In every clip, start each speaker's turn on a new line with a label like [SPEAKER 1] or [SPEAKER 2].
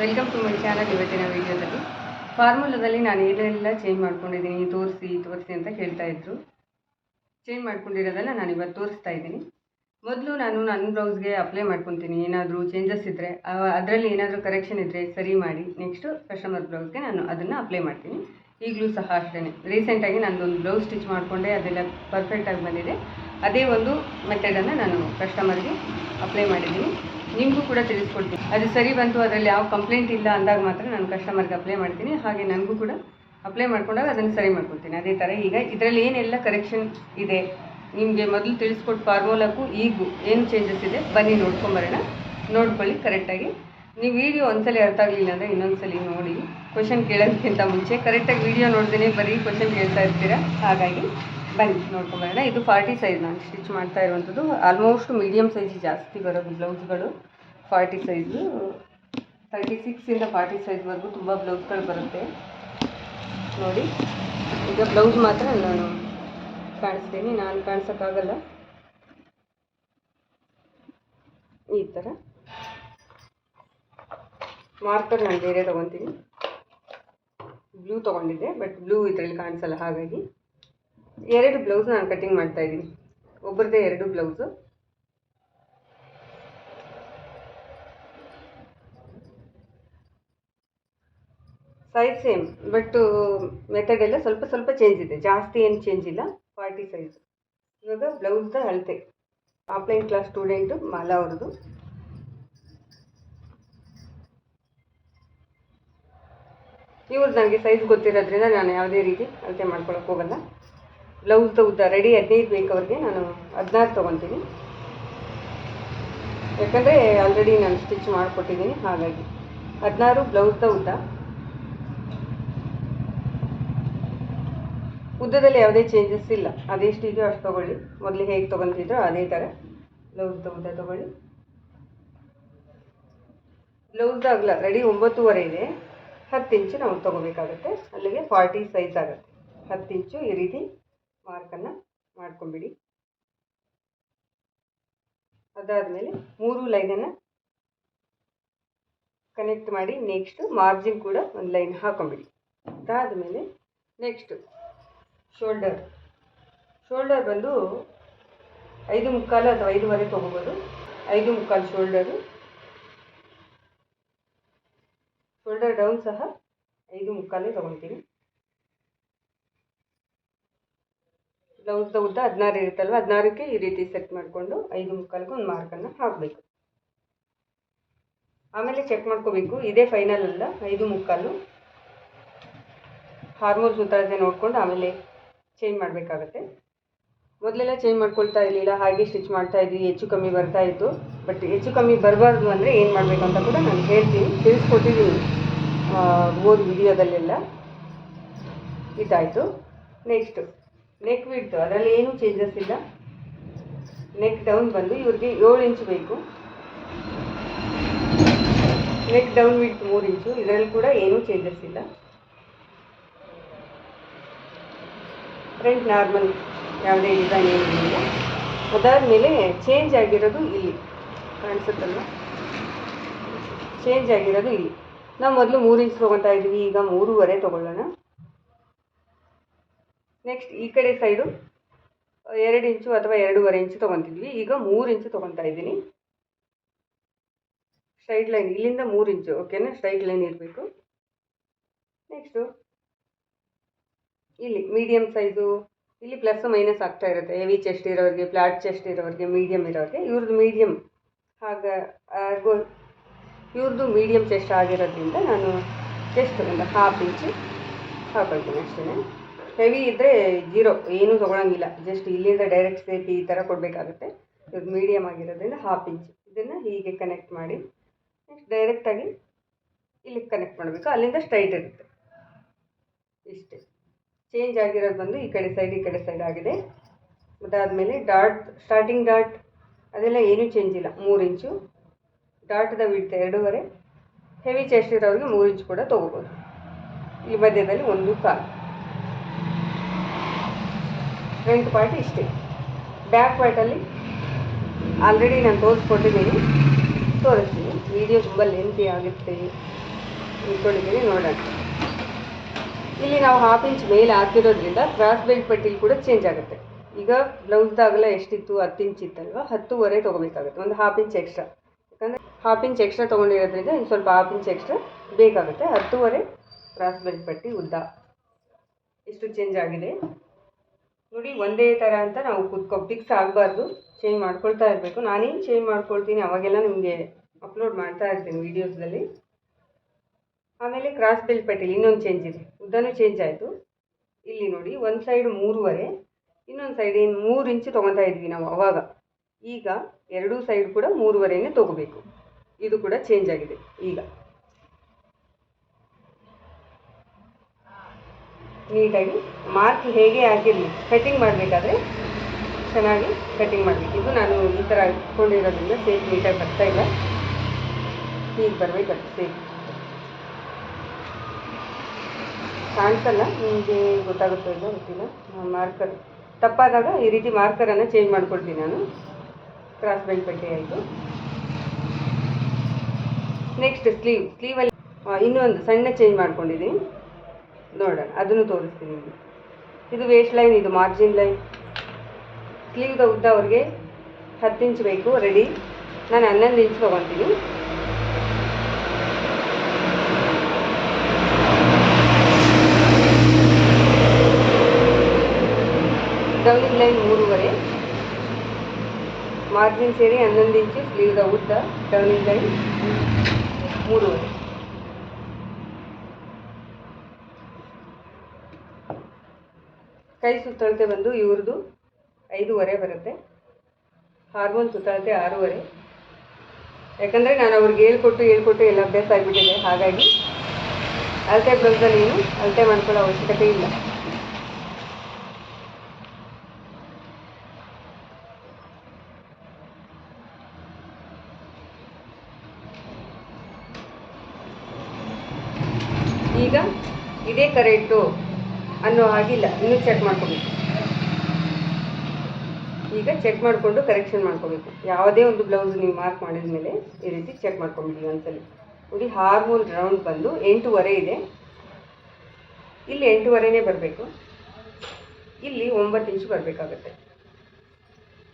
[SPEAKER 1] Welcome to my channel ಇವತ್ತಿನ ವಿಡಿಯೋದಲ್ಲಿ. ಫಾರ್ಮುಲಾದಲ್ಲಿ ನಾನು ಏನೆಲ್ಲ ಚೇಂಜ್ ಮಾಡ್ಕೊಂಡಿದ್ದೀನಿ ತೋರಿಸಿ ತೋರಿಸಿ ಅಂತ ಕೇಳ್ತಾ ಇದ್ರು. ಚೇಂಜ್ ಮಾಡ್ಕೊಂಡಿರೋದನ್ನು ನಾನು ಇವತ್ತು ತೋರಿಸ್ತಾ ಇದ್ದೀನಿ. ಮೊದಲು ನಾನು ನನ್ನ ಬ್ಲೌಸ್ಗೆ ಅಪ್ಲೈ ಮಾಡ್ಕೊತೀನಿ. ಏನಾದರೂ ಚೇಂಜಸ್ ಇದ್ದರೆ ಅದರಲ್ಲಿ ಏನಾದರೂ ಕರೆಕ್ಷನ್ ಇದ್ದರೆ ಸರಿ ಮಾಡಿ ನೆಕ್ಸ್ಟು ಕಸ್ಟಮರ್ ಬ್ಲೌಸ್ಗೆ ನಾನು ಅದನ್ನು ಅಪ್ಲೈ ಮಾಡ್ತೀನಿ. ಈಗಲೂ ಸಹ ಅಷ್ಟೇ ರೀಸೆಂಟಾಗಿ ಒಂದು ಬ್ಲೌಸ್ ಸ್ಟಿಚ್ ಮಾಡಿಕೊಂಡೆ, ಅದೆಲ್ಲ ಪರ್ಫೆಕ್ಟಾಗಿ ಬಂದಿದೆ. ಅದೇ ಒಂದು ಮೆಥಡನ್ನು ನಾನು ಕಸ್ಟಮರ್ಗೆ ಅಪ್ಲೈ ಮಾಡಿದ್ದೀನಿ. ನಿಮಗೂ ಕೂಡ ತಿಳಿಸ್ಕೊಡ್ತೀನಿ. ಅದು ಸರಿ ಬಂತು, ಅದರಲ್ಲಿ ಯಾವ ಕಂಪ್ಲೇಂಟ್ ಇಲ್ಲ ಅಂದಾಗ ಮಾತ್ರ ನಾನು ಕಸ್ಟಮರ್ಗೆ ಅಪ್ಲೈ ಮಾಡ್ತೀನಿ. ಹಾಗೆ ನನಗೂ ಕೂಡ ಅಪ್ಲೈ ಮಾಡ್ಕೊಂಡಾಗ ಅದನ್ನು ಸರಿ ಮಾಡ್ಕೊಡ್ತೀನಿ. ಅದೇ ಥರ ಈಗ ಇದರಲ್ಲಿ ಏನೆಲ್ಲ ಕರೆಕ್ಷನ್ ಇದೆ? ನಿಮಗೆ ಮೊದಲು ತಿಳಿಸ್ಕೊಟ್ಟು ಫಾರ್ಮುಲಾಕ್ಕೂ ಈಗೂ ಏನು ಚೇಂಜಸ್ ಇದೆ? ಬನ್ನಿ ನೋಡ್ಕೊಂಬರೋಣ. ನೋಡ್ಕೊಳ್ಳಿ ಕರೆಕ್ಟಾಗಿ ನೀವು ವಿಡಿಯೋ ಒಂದ್ಸಲಿ ಅರ್ಥ ಆಗಲಿಲ್ಲ ಅಂದರೆ ಇನ್ನೊಂದ್ಸಲಿ ನೋಡಿ. ಕ್ವಶನ್ ಕೇಳೋದಕ್ಕಿಂತ ಮುಂಚೆ ಕರೆಕ್ಟಾಗಿ ವಿಡಿಯೋ ನೋಡ್ದೇ ಬರೀ ಕ್ವಶನ್ ಕೇಳ್ತಾ ಇರ್ತೀರಾ? ಹಾಗಾಗಿ ಬನ್ನಿ ನೋಡ್ಕೊಂಬರೋಣ ಇದು ಫಾರ್ಟಿ ಸೈಜ್ ನಾನು ಸ್ಟಿಚ್ ಮಾಡ್ತಾ ಇರುವಂಥದ್ದು. ಆಲ್ಮೋಸ್ಟ್ ಮೀಡಿಯಮ್ ಸೈಜ್ ಜಾಸ್ತಿ ಬರೋದು ಬ್ಲೌಸ್ಗಳು ಫಾರ್ಟಿ ಸೈಜು. ತರ್ಟಿ ಸಿಕ್ಸಿಂದ ಫಾರ್ಟಿ ಸೈಜ್ವರೆಗೂ ತುಂಬ ಬ್ಲೌಸ್ಗಳು ಬರುತ್ತೆ. ನೋಡಿ, ಈಗ ಬ್ಲೌಸ್ ಮಾತ್ರ ನಾನು ಕಾಣಿಸ್ತೀನಿ. ನಾನು ಕಾಣಿಸೋಕ್ಕಾಗಲ್ಲ. ಈ ಥರ. ಮಾರ್ಕರ್ ನಾನು ಬೇರೆ ತೊಗೊತೀನಿ. ಬ್ಲೂ ತೊಗೊಂಡಿದ್ದೆ ಬಟ್ ಬ್ಲೂ ಇದರಲ್ಲಿ ಕಾಣಿಸಲ್ಲ ಹಾಗಾಗಿ. ಎರಡು ಬ್ಲೌಸ್ ನಾನು ಕಟ್ಟಿಂಗ್ ಮಾಡ್ತಾ ಇದ್ದೀನಿ. ಒಬ್ಬರದೇ ಎರಡು blouse size same but method ಎಲ್ಲ ಸ್ವಲ್ಪ ಸ್ವಲ್ಪ ಚೇಂಜ್ ಇದೆ. ಜಾಸ್ತಿ ಏನು ಚೇಂಜ್ ಇಲ್ಲ ಫಾರ್ಟಿ ಸೈಜ್ ಇವಾಗ ಬ್ಲೌಸ್ದ ಅಳತೆ. ಆಫ್ಲೈನ್ ಕ್ಲಾಸ್ ಸ್ಟೂಡೆಂಟು ಮಾಲಾ ಅವ್ರದ್ದು. ಇವ್ರದ್ದು ನನಗೆ ಸೈಜ್ ಗೊತ್ತಿರೋದ್ರಿಂದ ನಾನು ಯಾವುದೇ ರೀತಿ ಅಳತೆ ಮಾಡ್ಕೊಳಕ್ಕೆ ಹೋಗಲ್ಲ. ಬ್ಲೌಸ್ದ ಉದ್ದ ರೆಡಿ ಹದಿನೈದು ಬೇಕು ಅವ್ರಿಗೆ, ನಾನು ಹದಿನಾರು ತೊಗೊತೀನಿ. ಯಾಕಂದರೆ ಆಲ್ರೆಡಿ ನಾನು ಸ್ಟಿಚ್ ಮಾಡಿಕೊಟ್ಟಿದ್ದೀನಿ, ಹಾಗಾಗಿ. ಹದಿನಾರು ಬ್ಲೌಸ್ದ ಉದ್ದ. ಉದ್ದದಲ್ಲಿ ಯಾವುದೇ ಚೇಂಜಸ್ ಇಲ್ಲ. ಅದೆಷ್ಟಿದೆಯೋ ಅಷ್ಟು ತೊಗೊಳ್ಳಿ. ಮೊದಲು ಹೇಗೆ ತೊಗೊತಿದ್ರೋ ಅದೇ ಥರ ಬ್ಲೌಸ್ದ ಉದ್ದ ತೊಗೊಳ್ಳಿ. ಬ್ಲೌಸ್ದ ಅಗಲ ರೆಡಿ ಒಂಬತ್ತುವರೆ ಇದೆ. ಹತ್ತು ಇಂಚು ನಾವು ತೊಗೋಬೇಕಾಗುತ್ತೆ. ಅಲ್ಲಿಗೆ ಫಾರ್ಟಿ ಸೈಜ್ ಆಗುತ್ತೆ. ಹತ್ತು ಇಂಚು ಈ ರೀತಿ ಮಾರ್ಕನ್ನು ಮಾಡ್ಕೊಂಬಿಡಿ. ಅದಾದಮೇಲೆ ಮೂರು ಲೈನನ್ನು ಕನೆಕ್ಟ್ ಮಾಡಿ ನೆಕ್ಸ್ಟು ಮಾರ್ಜಿನ್ ಕೂಡ ಒಂದು ಲೈನ್ ಹಾಕೊಂಬಿಡಿ. ಅದಾದಮೇಲೆ ನೆಕ್ಸ್ಟು ಶೋಲ್ಡರ್ ಶೋಲ್ಡರ್ ಬಂದು ಐದು ಮುಕ್ಕಾಲು ಅಥವಾ ಐದುವರೆ ತೊಗೋಬೋದು. ಐದು ಮುಕ್ಕಾಲು ಶೋಲ್ಡರು ಶೋಲ್ಡರ್ ಡೌನ್ ಸಹ ಐದು ಮುಕ್ಕಾಲೇ ತೊಗೊತೀನಿ ಬ್ಲೌಸ್ದ ಉದ್ದ ಹದಿನಾರು ಇರುತ್ತಲ್ವ, ಹದಿನಾರಕ್ಕೆ ಈ ರೀತಿ ಸೆಟ್ ಮಾಡಿಕೊಂಡು ಐದು ಮುಕ್ಕಾಲಿಗೆ ಒಂದು ಮಾರ್ಕನ್ನು ಹಾಕಬೇಕು. ಆಮೇಲೆ ಚೆಕ್ ಮಾಡ್ಕೋಬೇಕು, ಇದೇ ಫೈನಲ್ ಅಲ್ಲ, ಐದು ಮುಕ್ಕಾಲು. ಹಾರ್ಮೋನ್ ಸುತ್ತಾಡದೆ ನೋಡ್ಕೊಂಡು ಆಮೇಲೆ ಚೇಂಜ್ ಮಾಡಬೇಕಾಗತ್ತೆ. ಮೊದಲೆಲ್ಲ ಚೇಂಜ್ ಮಾಡ್ಕೊಳ್ತಾ ಇರಲಿಲ್ಲ, ಹಾಗೆ ಸ್ಟಿಚ್ ಮಾಡ್ತಾ ಇದ್ವಿ, ಹೆಚ್ಚು ಕಮ್ಮಿ ಬರ್ತಾ ಇತ್ತು. ಬಟ್ ಹೆಚ್ಚು ಕಮ್ಮಿ ಬರಬಾರ್ದು ಅಂದರೆ ಏನು ಮಾಡಬೇಕು ಅಂತ ಕೂಡ ನಾನು ಹೇಳ್ತೀನಿ ತಿಳಿಸ್ಕೊಟ್ಟಿದ್ದೀನಿ ಓದ್ ವಿಡಿಯೋದಲ್ಲೆಲ್ಲ. ಇದಾಯಿತು. ನೆಕ್ಸ್ಟು ನೆಕ್ ಬಿಡ್ತು ಅದರಲ್ಲಿ ಏನೂ ಚೇಂಜಸ್ ಇಲ್ಲ. ನೆಕ್ ಡೌನ್ ಬಂದು ಇವ್ರಿಗೆ ಏಳು ಇಂಚು ಬೇಕು. ನೆಕ್ ಡೌನ್ ವಿಡ್ತ್ ಮೂರು ಇಂಚು ಇದರಲ್ಲಿ ಕೂಡ ಏನೂ ಚೇಂಜಸ್ ಇಲ್ಲ. ಫ್ರಂಟ್ ನಾರ್ಮಲ್ ಯಾವುದೇ ಡಿಸೈನ್ ಏನಿಲ್ಲ ಅದಾದಮೇಲೆ ಚೇಂಜ್ ಆಗಿರೋದು ಇಲ್ಲಿ. ಕಾಣಿಸುತ್ತಲ್ಲ ಚೇಂಜ್ ಆಗಿರೋದು ಇಲ್ಲಿ. ನಾವು ಮೊದಲು ಮೂರು ಇಂಚ್ ತೊಗೊತಾ ಇದ್ವಿ, ಈಗ ಮೂರುವರೆ ತೊಗೊಳ್ಳೋಣ. ನೆಕ್ಸ್ಟ್ ಈ ಕಡೆ ಸೈಡು ಎರಡು ಇಂಚು ಅಥವಾ ಎರಡೂವರೆ ಇಂಚು ತೊಗೊತಿದ್ವಿ. ಈಗ ಮೂರು ಇಂಚು ತೊಗೊತಾ ಇದ್ದೀನಿ. ಸ್ಟ್ರೈಟ್ ಲೈನ್ ಇಲ್ಲಿಂದ ಮೂರು ಇಂಚು ಓಕೆನಾ ಸ್ಟ್ರೈಟ್ ಲೈನ್ ಇರಬೇಕು. ನೆಕ್ಸ್ಟು ಇಲ್ಲಿ ಮೀಡಿಯಮ್ ಸೈಜು ಇಲ್ಲಿ ಪ್ಲಸ್ ಮೈನಸ್ ಆಗ್ತಾ ಇರುತ್ತೆ. ಹೆವಿ ಚೆಸ್ಟ್ ಇರೋರಿಗೆ ಫ್ಲಾಟ್ ಚೆಸ್ಟ್ ಇರೋರಿಗೆ ಮೀಡಿಯಮ್ ಇರೋರಿಗೆ. ಇವ್ರದ್ದು ಮೀಡಿಯಮ್ ಹಾಗೆ ಇವ್ರದ್ದು ಮೀಡಿಯಮ್ ಚೆಸ್ಟ್ ಆಗಿರೋದ್ರಿಂದ ನಾನು ಚೆಸ್ಟ್ ಒಂದು ಹಾಫ್ ಇಂಚು ಹಾಕೊಳ್ತೀನಿ ಅಷ್ಟೇ ಹೆವಿ ಇದ್ದರೆ ಜೀರೋ ಏನೂ ತೊಗೊಳಂಗಿಲ್ಲ. ಜಸ್ಟ್ ಇಲ್ಲಿಂದ ಡೈರೆಕ್ಟ್ ಸೇಪ್ ಈ ಥರ ಕೊಡಬೇಕಾಗುತ್ತೆ. ಇದು ಮೀಡಿಯಮ್ ಆಗಿರೋದ್ರಿಂದ ಹಾಫ್ ಇಂಚ್ ಇದನ್ನು ಹೀಗೆ ಕನೆಕ್ಟ್ ಮಾಡಿ ನೆಕ್ಸ್ಟ್ ಡೈರೆಕ್ಟಾಗಿ ಇಲ್ಲಿಗೆ ಕನೆಕ್ಟ್ ಮಾಡಬೇಕು. ಅಲ್ಲಿಂದ ಸ್ಟ್ರೈಟ್ ಇರುತ್ತೆ. ಇಷ್ಟೇ. ಚೇಂಜ್ ಆಗಿರೋದು ಬಂದು ಈ ಕಡೆ ಸೈಡ್ ಈ ಕಡೆ ಸೈಡ್ ಆಗಿದೆ. ಅದಾದಮೇಲೆ ಡಾಟ್ ಸ್ಟಾರ್ಟಿಂಗ್ ಡಾಟ್ ಅದೆಲ್ಲ ಏನೂ ಚೇಂಜ್ ಇಲ್ಲ. ಮೂರು ಇಂಚು ಡಾಟ್ದ ವಿಡ್ತ ಎರಡೂವರೆ. ಹೆವಿ ಚೆಸ್ಟ್ ಇರೋರಿಗೆ ಮೂರು ಇಂಚು ಕೂಡ ತೊಗೋಬೋದು. ಈ ಮಧ್ಯದಲ್ಲಿ ಒಂದು ಕಾಲು. ಫ್ರಂಟ್ ಪಾರ್ಟ್ ಇಷ್ಟೇ. ಬ್ಯಾಕ್ ಪಾರ್ಟಲ್ಲಿ ಆಲ್ರೆಡಿ ನಾನು ತೋರಿಸ್ಕೊಟ್ಟಿದ್ದೀನಿ. ತೋರಿಸ್ತೀನಿ. ವಿಡಿಯೋ ತುಂಬ ಲೆಂತಿ ಆಗುತ್ತೆ. ಇಟ್ಕೊಂಡಿದ್ದೀನಿ, ನೋಡೋಣ. ಇಲ್ಲಿ ನಾವು ಹಾಫ್ ಇಂಚ್ ಮೇಲೆ ಹಾಕಿರೋದ್ರಿಂದ ಕ್ರಾಸ್ ಬೆಲ್ಟ್ ಪಟ್ಟಿಲಿ ಕೂಡ ಚೇಂಜ್ ಆಗುತ್ತೆ. ಈಗ ಬ್ಲೌಸ್ದಾಗಲ ಎಷ್ಟಿತ್ತು? ಹತ್ತು ಇಂಚ್ ಇತ್ತಲ್ವ? ಹತ್ತುವರೆ ತೊಗೋಬೇಕಾಗುತ್ತೆ. ಒಂದು ಹಾಫ್ ಇಂಚ್ ಎಕ್ಸ್ಟ್ರಾ ಯಾಕಂದರೆ ಹಾಫ್ ಇಂಚ್ ಎಕ್ಸ್ಟ್ರಾ ತೊಗೊಂಡಿರೋದ್ರಿಂದ ಇನ್ನು ಸ್ವಲ್ಪ ಹಾಫ್ ಇಂಚ್ ಎಕ್ಸ್ಟ್ರಾ ಬೇಕಾಗುತ್ತೆ. ಹತ್ತುವರೆ ಕ್ರಾಸ್ ಬೆಲ್ಟ್ ಪಟ್ಟಿ ಉದ್ದ. ಇಷ್ಟು ಚೇಂಜ್ ಆಗಿದೆ. ನೋಡಿ, ಒಂದೇ ಥರ ಅಂತ ನಾವು ಕುತ್ಕೊ ಫಿಕ್ಸ್ ಆಗಬಾರ್ದು. ಚೇಂಜ್ ಮಾಡ್ಕೊಳ್ತಾ ಇರಬೇಕು. ನಾನೇನು ಚೇಂಜ್ ಮಾಡ್ಕೊಳ್ತೀನಿ, ಅವಾಗೆಲ್ಲ ನಿಮಗೆ ಅಪ್ಲೋಡ್ ಮಾಡ್ತಾ ಇರ್ತೀನಿ ವೀಡಿಯೋಸ್ದಲ್ಲಿ ಆಮೇಲೆ ಕ್ರಾಸ್ ಬೆಲ್ಟ್ ಪಟ್ಟಿಲಿ ಇನ್ನೊಂದು ಚೇಂಜ್ ಇದೆ. ಉದ್ದನೂ ಚೇಂಜ್ ಆಯಿತು. ಇಲ್ಲಿ ನೋಡಿ, ಒಂದು ಸೈಡ್ ಮೂರುವರೆ, ಇನ್ನೊಂದು ಸೈಡ್ ಏನು ಮೂರು ಇಂಚು ತೊಗೊತಾ ಇದ್ವಿ ನಾವು ಅವಾಗ. ಈಗ ಎರಡೂ ಸೈಡ್ ಕೂಡ ಮೂರುವರೆನೇ ತೊಗೋಬೇಕು. ಇದು ಕೂಡ ಚೇಂಜ್ ಆಗಿದೆ. ಈಗ ನೀಟಾಗಿ ಮಾರ್ಕ್ ಹೇಗೆ ಆಗಿರಲಿ ಕಟ್ಟಿಂಗ್ ಮಾಡಬೇಕಾದ್ರೆ ಚೆನ್ನಾಗಿ ಕಟ್ಟಿಂಗ್ ಮಾಡಬೇಕು. ಇದು ನಾನು ಈ ಥರ ಇಟ್ಕೊಂಡಿರೋದ್ರಿಂದ ಸೇಫ್ ನೀಟಾಗಿ ಬರ್ತಾ ಇಲ್ಲ. ಹೀಗೆ ಅದು ಸೇಫ್ ಕಾಣಿಸಲ್ಲ? ನಿಮಗೆ ಗೊತ್ತಾಗುತ್ತೋ ಇಲ್ಲ ಗೊತ್ತಿಲ್ಲ. ಮಾರ್ಕರ್ ತಪ್ಪಾದಾಗ ಈ ರೀತಿ ಮಾರ್ಕರನ್ನು ಚೇಂಜ್ ಮಾಡ್ಕೊಳ್ತೀನಿ ನಾನು. ಕ್ರಾಸ್ ಬೆಲ್ಟ್ ಪಟ್ಟಿ ಆಯಿತು. ನೆಕ್ಸ್ಟ್ ಸ್ಲೀವ್ ಸ್ಲೀವಲ್ಲಿ ಇನ್ನೊಂದು ಸಣ್ಣ ಚೇಂಜ್ ಮಾಡ್ಕೊಂಡಿದ್ದೀನಿ. ನೋಡೋಣ ಅದನ್ನು ತೋರಿಸ್ತೀನಿ ನಿಮಗೆ. ಇದು ವೇಸ್ಟ್ ಲೈನ್ ಇದು ಮಾರ್ಜಿನ್ ಲೈನ್ ಸ್ಲೀವ್ದ ಉದ್ದ ಅವ್ರಿಗೆ ಹತ್ತು ಇಂಚ್ ಬೇಕು ರೆಡಿ ನಾನು ಹನ್ನೊಂದು ಇಂಚ್ ತೊಗೊತೀನಿ. ಡೌನಿಂಗ್ ಲೈನ್ ಮೂರುವರೆ. ಮಾರ್ಜಿನ್ ಸೇರಿ ಹನ್ನೊಂದು ಇಂಚು ಸ್ಲೀವ್ದ ಉದ್ದ ಡೌನಿಂಗ್ ಲೈನ್ ಮೂರುವರೆ. ಕೈ ಸುತ್ತಳತೆ ಬಂದು ಇವ್ರದ್ದು ಐದೂವರೆ ಬರುತ್ತೆ. ಹಾರ್ಮೋನ್ ಸುತ್ತಳತೆ ಆರೂವರೆ. ಯಾಕಂದರೆ ನಾನು ಅವ್ರಿಗೆ ಹೇಳ್ಕೊಟ್ಟು ಹೇಳ್ಕೊಟ್ಟು ಎಲ್ಲ ಅಭ್ಯಾಸ ಆಗಿಬಿಟ್ಟಿದೆ, ಹಾಗಾಗಿ ಅಳತೆ ಬ್ಲೌಸಲ್ಲಿ ಏನು ಅಳತೆ ಮಾಡ್ಕೊಳ್ಳೋ ಅವಶ್ಯಕತೆ ಇಲ್ಲ. ಈಗ ಇದೇ ಕರೆಕ್ಟು ಅನ್ನೋ ಹಾಗಿಲ್ಲ. ಇನ್ನೂ ಚೆಕ್ ಮಾಡ್ಕೋಬೇಕು. ಈಗ ಚೆಕ್ ಮಾಡಿಕೊಂಡು ಕರೆಕ್ಷನ್ ಮಾಡ್ಕೋಬೇಕು. ಯಾವುದೇ ಒಂದು ಬ್ಲೌಸ್ ನೀವು ಮಾರ್ಕ್ ಮಾಡಿದ ಮೇಲೆ ಈ ರೀತಿ ಚೆಕ್ ಮಾಡ್ಕೊಂಬಿಡಿ ಒಂದ್ಸಲಿ. ನೋಡಿ ಹಾರ್ಮೋನ್ ರೌಂಡ್ ಬಂದು ಎಂಟೂವರೆ ಇದೆ. ಇಲ್ಲಿ ಎಂಟೂವರೆನೇ ಬರಬೇಕು. ಇಲ್ಲಿ ಒಂಬತ್ತು ಇಂಚು ಬರಬೇಕಾಗತ್ತೆ.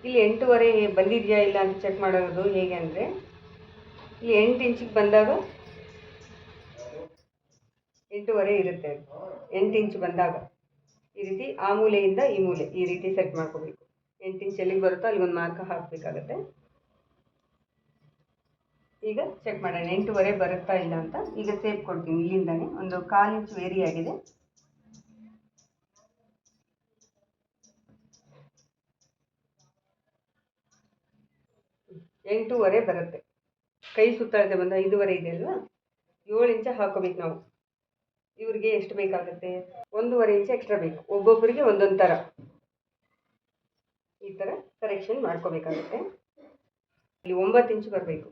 [SPEAKER 1] ಇಲ್ಲಿ ಎಂಟೂವರೆ ಬಂದಿದೆಯಾ ಇಲ್ಲ ಅಂತ ಚೆಕ್ ಮಾಡೋದು ಹೇಗೆ ಅಂದರೆ, ಇಲ್ಲಿ ಎಂಟು ಇಂಚಿಗೆ ಬಂದಾಗ ಎಂಟೂವರೆ ಇರುತ್ತೆ. ಎಂಟು ಇಂಚು ಬಂದಾಗ. ಈ ರೀತಿ ಆ ಮೂಲೆಯಿಂದ ಈ ಮೂಲೆ, ಈ ರೀತಿ ಸೆಟ್ ಮಾಡ್ಕೋಬೇಕು. ಎಂಟು ಇಂಚ್ ಎಲ್ಲಿಗೆ ಬರುತ್ತೋ ಅಲ್ಲಿ ಒಂದು ಮಾರ್ಕ್ ಹಾಕಬೇಕಾಗತ್ತೆ. ಈಗ ಚೆಕ್ ಮಾಡೋಣ, ಎಂಟೂವರೆ ಬರುತ್ತಾ ಇಲ್ಲ ಅಂತ ಈಗ ಸೇಪ್ ಕೊಡ್ತೀನಿ ಇಲ್ಲಿಂದಾನೆ. ಒಂದು ಕಾಲು ಇಂಚು ವೇರಿ ಆಗಿದೆ. ಎಂಟೂವರೆ ಬರುತ್ತೆ. ಕೈ ಸುತ್ತಾಳತೆ ಬಂದ ಐದೂವರೆ ಇದೆ ಅಲ್ವಾ? ಏಳು ಇಂಚ ಹಾಕೋಬೇಕು ನಾವು. ಇವ್ರಿಗೆ ಎಷ್ಟು ಬೇಕಾಗುತ್ತೆ? ಒಂದೂವರೆ ಇಂಚು ಎಕ್ಸ್ಟ್ರಾ ಬೇಕು. ಒಬ್ಬೊಬ್ಬರಿಗೆ ಒಂದೊಂದು ಥರ. ಈ ಥರ ಕರೆಕ್ಷನ್ ಮಾಡ್ಕೋಬೇಕಾಗುತ್ತೆ. ಇಲ್ಲಿ ಒಂಬತ್ತು ಇಂಚು ಬರಬೇಕು.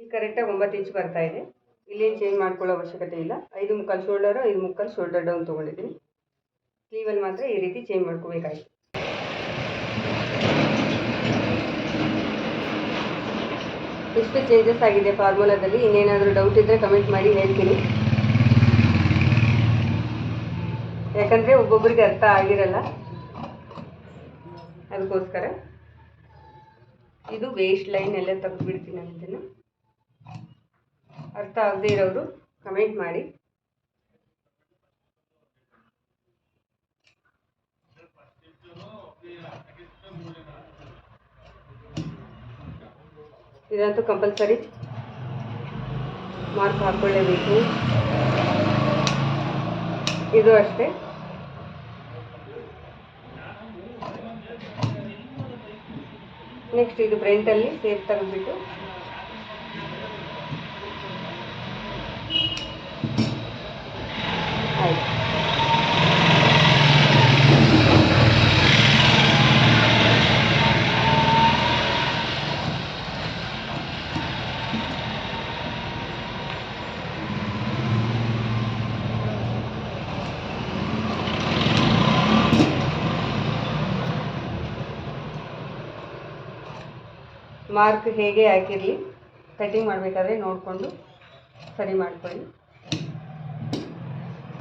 [SPEAKER 1] ಈ ಕರೆಕ್ಟಾಗಿ ಒಂಬತ್ತು ಇಂಚು ಬರ್ತಾ ಇದೆ. ಇಲ್ಲೇನು ಚೇಂಜ್ ಮಾಡ್ಕೊಳ್ಳೋ ಅವಶ್ಯಕತೆ ಇಲ್ಲ. ಐದು ಮುಕ್ಕಾಲು ಶೋಲ್ಡರು ಐದು ಮುಕ್ಕಾಲು ಶೋಲ್ಡರ್ ಡೌನ್ ತೊಗೊಂಡಿದ್ದೀನಿ. ಸ್ಲೀವಲ್ಲಿ ಮಾತ್ರ ಈ ರೀತಿ ಚೇಂಜ್ ಮಾಡ್ಕೋಬೇಕಾಯ್ತು. ಇಷ್ಟು ಚೇಂಜಸ್ ಆಗಿದೆ ಫಾರ್ಮುಲಾದಲ್ಲಿ ಇನ್ನೇನಾದರೂ ಡೌಟ್ ಇದ್ದರೆ ಕಮೆಂಟ್ ಮಾಡಿ ಹೇಳ್ತೀನಿ. ಯಾಕಂದರೆ ಒಬ್ಬೊಬ್ಬರಿಗೆ ಅರ್ಥ ಆಗಿರಲ್ಲ. ಅದಕ್ಕೋಸ್ಕರ. ಇದು ವೇಸ್ಟ್ ಲೈನ್ ಎಲ್ಲ ತೆಗೆದುಬಿಡ್ತೀನಿ ನಾನು ಇದನ್ನು. ಅರ್ಥ ಆಗದೇ ಇರೋರು ಕಮೆಂಟ್ ಮಾಡಿ. ಇದಂತೂ ಕಂಪಲ್ಸರಿ. ಮಾರ್ಕ್ ಹಾಕ್ಕೊಳ್ಳೇಬೇಕು ಇದು ಅಷ್ಟೇ. ನೆಕ್ಸ್ಟ್ ಇದು ಬ್ರೆಂಟಲ್ಲಿ ಸೇಫ್ ತೆಗೆದ್ಬಿಟ್ಟು. ಮಾರ್ಕ್ ಹೇಗೆ ಹಾಕಿರಲಿ? ಕಟಿಂಗ್ ಮಾಡಬೇಕಾದ್ರೆ ನೋಡಿಕೊಂಡು ಸರಿ ಮಾಡ್ಕೊಳ್ಳಿ.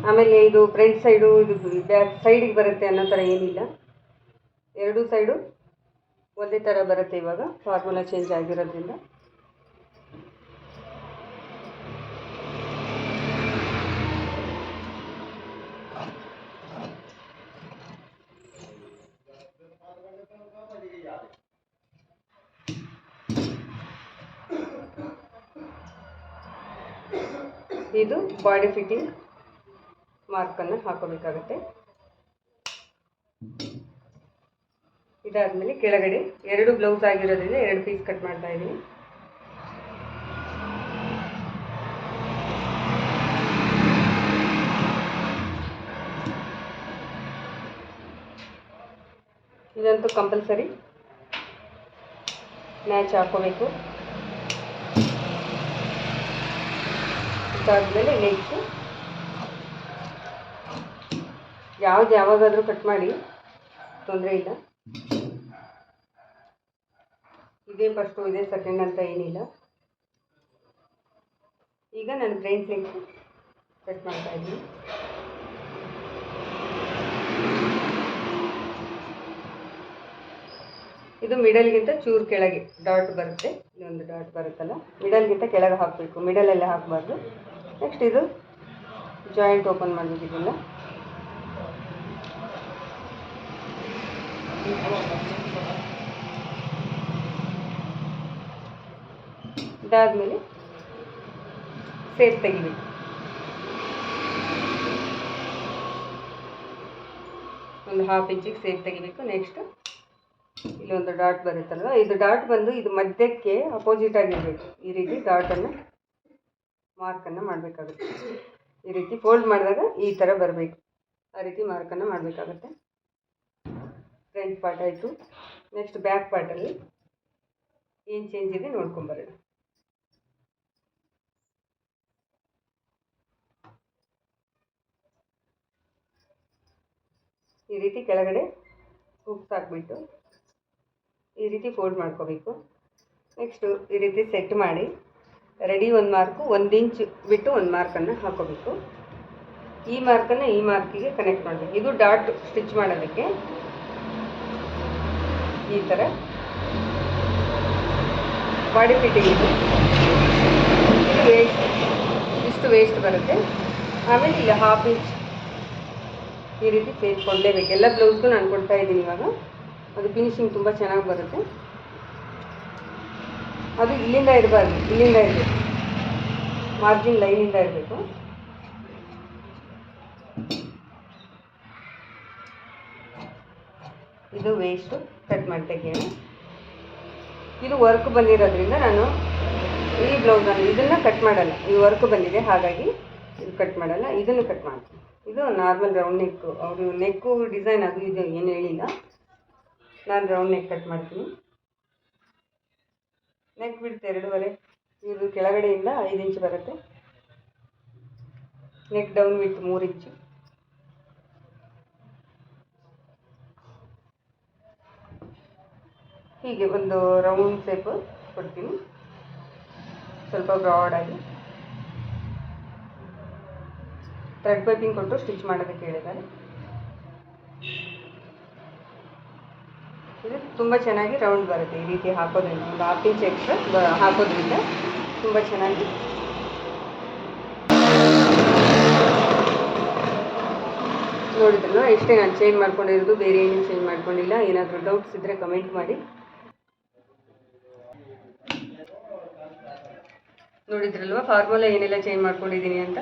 [SPEAKER 1] ಆಮೇಲೆ ಇದು ಫ್ರಂಟ್ ಸೈಡು ಇದು ಬ್ಯಾಕ್ ಸೈಡಿಗೆ ಬರುತ್ತೆ ಅನ್ನೋ ಥರ ಏನಿಲ್ಲ. ಎರಡೂ ಸೈಡು ಒಂದೇ ಥರ ಬರುತ್ತೆ ಇವಾಗ. ಫಾರ್ಮುಲಾ ಚೇಂಜ್ ಆಗಿರೋದ್ರಿಂದ. ಇದು ಬಾಡಿ ಫಿಟ್ಟಿಂಗ್ ಮಾರ್ಕನ್ನು ಹಾಕೋಬೇಕಾಗುತ್ತೆ. ಇದಾದಮೇಲೆ ಕೆಳಗಡೆ ಎರಡು ಬ್ಲೌಸ್ ಆಗಿರೋದ್ರಿಂದ ಎರಡು ಪೀಸ್ ಕಟ್ ಮಾಡ್ತಾ ಇದ್ದೀನಿ. ಇದಂತೂ ಕಂಪಲ್ಸರಿ ಮ್ಯಾಚ್ ಹಾಕೋಬೇಕು. ಇದಾದ್ಮೇಲೆ ನೆಕ್ಸ್ಟ್ ಯಾವ್ದು ಯಾವಾಗಾದರೂ ಕಟ್ ಮಾಡಿ, ತೊಂದರೆ ಇಲ್ಲ. ಇದೇ ಫಸ್ಟು ಇದೇ ಸೆಕೆಂಡ್ ಅಂತ ಏನಿಲ್ಲ. ಈಗ ನಾನು ಗ್ರೈನ್ ಫ್ಲೇಕ್ಸ್ ಕಟ್ ಮಾಡ್ತಾ ಇದ್ದೀನಿ. ಇದು ಮಿಡಲ್ಗಿಂತ ಚೂರು ಕೆಳಗೆ ಡಾಟ್ ಬರುತ್ತೆ. ಇನ್ನೊಂದು ಡಾಟ್ ಬರುತ್ತಲ್ಲ ಮಿಡಲ್ಗಿಂತ ಕೆಳಗೆ ಹಾಕಬೇಕು ಮಿಡಲಲ್ಲೇ ಹಾಕಬಾರ್ದು. ನೆಕ್ಸ್ಟ್ ಇದು ಜಾಯಿಂಟ್ ಓಪನ್ ಮಾಡಬೇಕು ಇದಾದ್ಮೇಲೆ ಸೇಫ್ ತೆಗಿಬೇಕು. ಒಂದು ಹಾಫ್ ಇಂಚಿಗೆ ಸೇಫ್ ತೆಗಿಬೇಕು. ನೆಕ್ಸ್ಟ್ ಇಲ್ಲೊಂದು ಡಾಟ್ ಬರುತ್ತಲ್ವ? ಇದು ಡಾಟ್ ಬಂದು ಇದು ಮಧ್ಯಕ್ಕೆ ಅಪೋಸಿಟ್ ಆಗಿರಬೇಕು. ಈ ರೀತಿ ಡಾಟನ್ನು ಮಾರ್ಕನ್ನು ಮಾಡಬೇಕಾಗುತ್ತೆ. ಈ ರೀತಿ ಫೋಲ್ಡ್ ಮಾಡಿದಾಗ ಈ ಥರ ಬರಬೇಕು. ಆ ರೀತಿ ಮಾರ್ಕನ್ನು ಮಾಡಬೇಕಾಗುತ್ತೆ. ಫ್ರಂಟ್ ಪಾರ್ಟ್ ಆಯಿತು. ನೆಕ್ಸ್ಟ್ ಬ್ಯಾಕ್ ಪಾರ್ಟಲ್ಲಿ ಏನು ಚೇಂಜ್ ಇದೆ ನೋಡ್ಕೊಂಬರೋಣ ಈ ರೀತಿ ಕೆಳಗಡೆ ಹುಕ್ಸ್ ಹಾಕ್ಬಿಟ್ಟು ಈ ರೀತಿ ಫೋಲ್ಡ್ ಮಾಡ್ಕೋಬೇಕು. ನೆಕ್ಸ್ಟು ಈ ರೀತಿ ಸೆಟ್ ಮಾಡಿ ರೆಡಿ ಒಂದು ಮಾರ್ಕು ಒಂದು ಇಂಚ್ ಬಿಟ್ಟು ಒಂದು ಮಾರ್ಕನ್ನು ಹಾಕೋಬೇಕು. ಈ ಮಾರ್ಕನ್ನು ಈ ಮಾರ್ಕಿಗೆ ಕನೆಕ್ಟ್ ಮಾಡಬೇಕು. ಇದು ಡಾಟ್ ಸ್ಟಿಚ್ ಮಾಡೋದಕ್ಕೆ. ಈ ಥರ ಬಾಡಿ ಫಿಟ್ಟಿಂಗ್ ಇದು. ವೇಸ್ಟ್ ಇಷ್ಟು ವೇಸ್ಟ್ ಬರುತ್ತೆ. ಆಮೇಲೆ ಇಲ್ಲಿ ಹಾಫ್ ಇಂಚ್ ಈ ರೀತಿ ಸೇರಿ ಕೊಡಲೇಬೇಕು ಎಲ್ಲ ಬ್ಲೌಸ್ಗೂ ನಾನು ಕೊಡ್ತಾ ಇದ್ದೀನಿ ಇವಾಗ. ಅದು ಫಿನಿಶಿಂಗ್ ತುಂಬ ಚೆನ್ನಾಗಿ ಬರುತ್ತೆ. ಅದು ಇಲ್ಲಿಂದ ಇರಬಾರ್ದು, ಇಲ್ಲಿಂದ ಇರಬೇಕು. ಮಾರ್ಜಿನ್ ಲೈನಿಂದ ಇರಬೇಕು. ಇದು ವೇಸ್ಟು ಕಟ್ ಮಾಡಿ ತೆಗೆಯೋಣ ಇದು ವರ್ಕ್ ಬಂದಿರೋದ್ರಿಂದ ನಾನು ಈ ಬ್ಲೌಸನ್ನು ಇದನ್ನು ಕಟ್ ಮಾಡಲ್ಲ. ಈ ವರ್ಕ್ ಬಂದಿದೆ, ಹಾಗಾಗಿ ಇದು ಕಟ್ ಮಾಡಲ್ಲ. ಇದನ್ನು ಕಟ್ ಮಾಡ್ತೀನಿ. ಇದು ನಾರ್ಮಲ್ ರೌಂಡ್ ನೆಕ್ಕು ಅವರು ನೆಕ್ಕು ಡಿಸೈನ್ ಅದು ಇದು ಏನು ಹೇಳಿಲ್ಲ. ನಾನು ರೌಂಡ್ ನೆಕ್ ಕಟ್ ಮಾಡ್ತೀನಿ. ನೆಕ್ ಬಿಡ್ತು ಎರಡೂವರೆ. ಇದು ಕೆಳಗಡೆಯಿಂದ ಐದು ಇಂಚ್ ಬರುತ್ತೆ. ನೆಕ್ ಡೌನ್ ಬಿಟ್ಟು ಮೂರು ಇಂಚು ಹೀಗೆ ಒಂದು ರೌಂಡ್ ಶೇಪ್ ಕೊಡ್ತೀನಿ. ಸ್ವಲ್ಪ ಬ್ರಾಡಾಗಿ ಥ್ರೆಡ್ ಪೈಪಿಂಗ್ ಕೊಟ್ಟು ಸ್ಟಿಚ್ ಮಾಡೋದಕ್ಕೆ ಹೇಳಿದ್ದಾರೆ. ಇದು ತುಂಬ ಚೆನ್ನಾಗಿ ರೌಂಡ್ ಬರುತ್ತೆ. ಈ ರೀತಿ ಹಾಕೋದ್ರಿಂದ, ಒಂದು ಹಾಫ್ ಇಂಚ್ ಎಕ್ಸ್ಟ್ರಾ ಹಾಕೋದ್ರಿಂದ ತುಂಬ ಚೆನ್ನಾಗಿ ನೋಡಿದ್ರು. ಎಷ್ಟೇ ನಾನು ಚೇಂಜ್ ಮಾಡ್ಕೊಂಡಿರೋದು, ಬೇರೆ ಏನೂ ಚೇಂಜ್ ಮಾಡ್ಕೊಂಡಿಲ್ಲ. ಏನಾದರೂ ಡೌಟ್ಸ್ ಇದ್ದರೆ ಕಮೆಂಟ್ ಮಾಡಿ. ನೋಡಿದ್ರಲ್ವ ಫಾರ್ಮುಲಾ ಏನೆಲ್ಲ ಚೇಂಜ್ ಮಾಡ್ಕೊಂಡಿದ್ದೀನಿ ಅಂತ?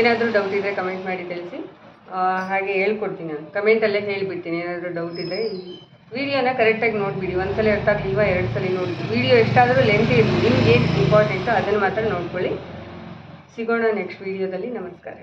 [SPEAKER 1] ಏನಾದರೂ ಡೌಟ್ ಇದ್ದರೆ ಕಮೆಂಟ್ ಮಾಡಿ, ತಿಳಿಸಿ. ಹಾಗೆ ಹೇಳ್ಕೊಡ್ತೀನಿ ನಾನು. ಕಮೆಂಟಲ್ಲೇ ಹೇಳಿಬಿಡ್ತೀನಿ, ಏನಾದರೂ ಡೌಟ್ ಇದ್ದರೆ ವಿಡಿಯೋನ ಕರೆಕ್ಟಾಗಿ ನೋಡಿಬಿಡಿ. ಒಂದು ಸಲ ಅರ್ಥ ಆಗಲಿಲ್ವಾ ಎರಡು ಸಲ ನೋಡಿ ವಿಡಿಯೋ ಎಷ್ಟಾದರೂ ಲೆಂತ್ ಇರಲಿ. ನಿಮ್ಗೆ ಏನು ಇಂಪಾರ್ಟೆಂಟು ಅದನ್ನು ಮಾತ್ರ ನೋಡ್ಕೊಳ್ಳಿ. ಸಿಗೋಣ ನೆಕ್ಸ್ಟ್ ವಿಡಿಯೋದಲ್ಲಿ ನಮಸ್ಕಾರ.